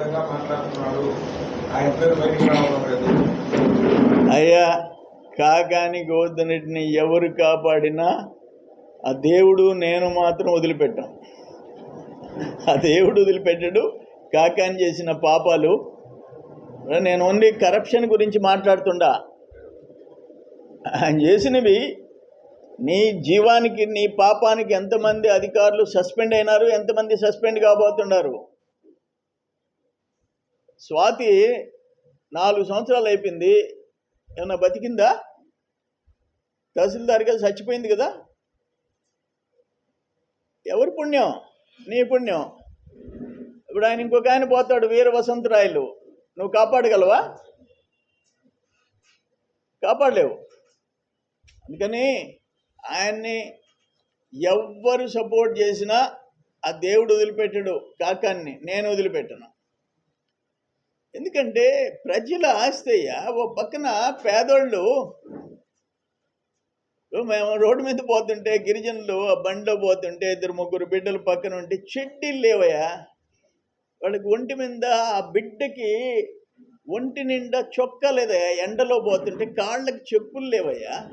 విధంగా మాట్లాడుతున్నాడు. ఆయన పేరు రావడం లేదు. అయ్యా కాకాని గోవర్ధనుడిని ఎవరు కాపాడినా ఆ దేవుడు నేను మాత్రం వదిలిపెట్టాం ఆ దేవుడు వదిలిపెట్టాడు కాకాని చేసిన పాపాలు. నేను ఓన్లీ కరప్షన్ గురించి మాట్లాడుతుండా. ఆయన చేసినవి నీ జీవానికి నీ పాపానికి ఎంతమంది అధికారులు సస్పెండ్ అయినారు ఎంతమంది సస్పెండ్ కాబోతున్నారు? స్వాతి నాలుగు సంవత్సరాలు అయిపోయింది. ఏమన్నా బతికిందా? తహసీల్దార్ గారు చచ్చిపోయింది కదా. ఎవరి పుణ్యం? నీ పుణ్యం. ఇప్పుడు ఆయన ఇంకొక ఆయన పోతాడు వీర వసంతరాయలు నువ్వు కాపాడగలవా? కాపాడలేవు. అందుకని ఆయన్ని ఎవ్వరు సపోర్ట్ చేసినా ఆ దేవుడు వదిలిపెట్టాడు కాకాన్ని. నేను వదిలిపెట్టను. ఎందుకంటే ప్రజల ఆస్తయ్య ఓ పక్కన పేదోళ్ళు మేము రోడ్డు మీద పోతుంటే గిరిజనులు ఆ బండిలో పోతుంటే ఇద్దరు ముగ్గురు బిడ్డలు పక్కన ఉంటే చెడ్డీలు లేవయ్యా. వాళ్ళకి ఒంటి మీద ఆ బిడ్డకి ఒంటి నిండా చొక్కా లేదయ్యా. ఎండలో పోతుంటే కాళ్ళకి చెప్పులు లేవయ్యా.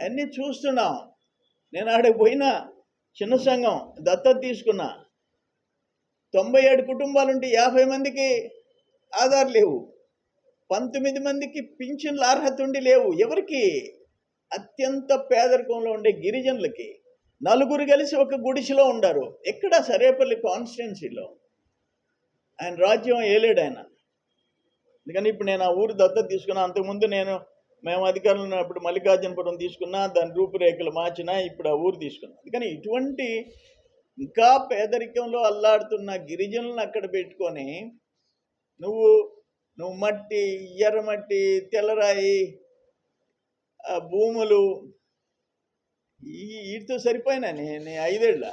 అన్నీ చూస్తున్నాం. నేను ఆడికి పోయినా చిన్న సంఘం దత్తత తీసుకున్నా. తొంభై ఏడు కుటుంబాలుంటే యాభై మందికి ఆధార్ లేవు. పంతొమ్మిది మందికి పింఛన్ల అర్హత ఉండి లేవు. ఎవరికి? అత్యంత పేదరికంలో ఉండే గిరిజనులకి. నలుగురు కలిసి ఒక గుడిసెలో ఉండారు. ఎక్కడ సరేపల్లి కాన్స్టిట్యున్సీలో. ఆయన రాజ్యం ఏలేడు ఆయన. అందుకని ఇప్పుడు నేను ఆ ఊరు దత్తత తీసుకున్నా అంతకుముందు నేను మేము అధికారులు ఉన్నప్పుడు మల్లికార్జునపురం తీసుకున్నా దాని రూపురేఖలు మార్చినా ఇప్పుడు ఆ ఊరు తీసుకున్నా. అందుకని ఇటువంటి ఇంకా పేదరికంలో అల్లాడుతున్న గిరిజనులను అక్కడ పెట్టుకొని నువ్వు నువ్వు మట్టి ఎర్రమట్టి తెల్లరాయి ఆ భూములు ఈ వీటితో సరిపోయినా నేను ఐదేళ్ళ.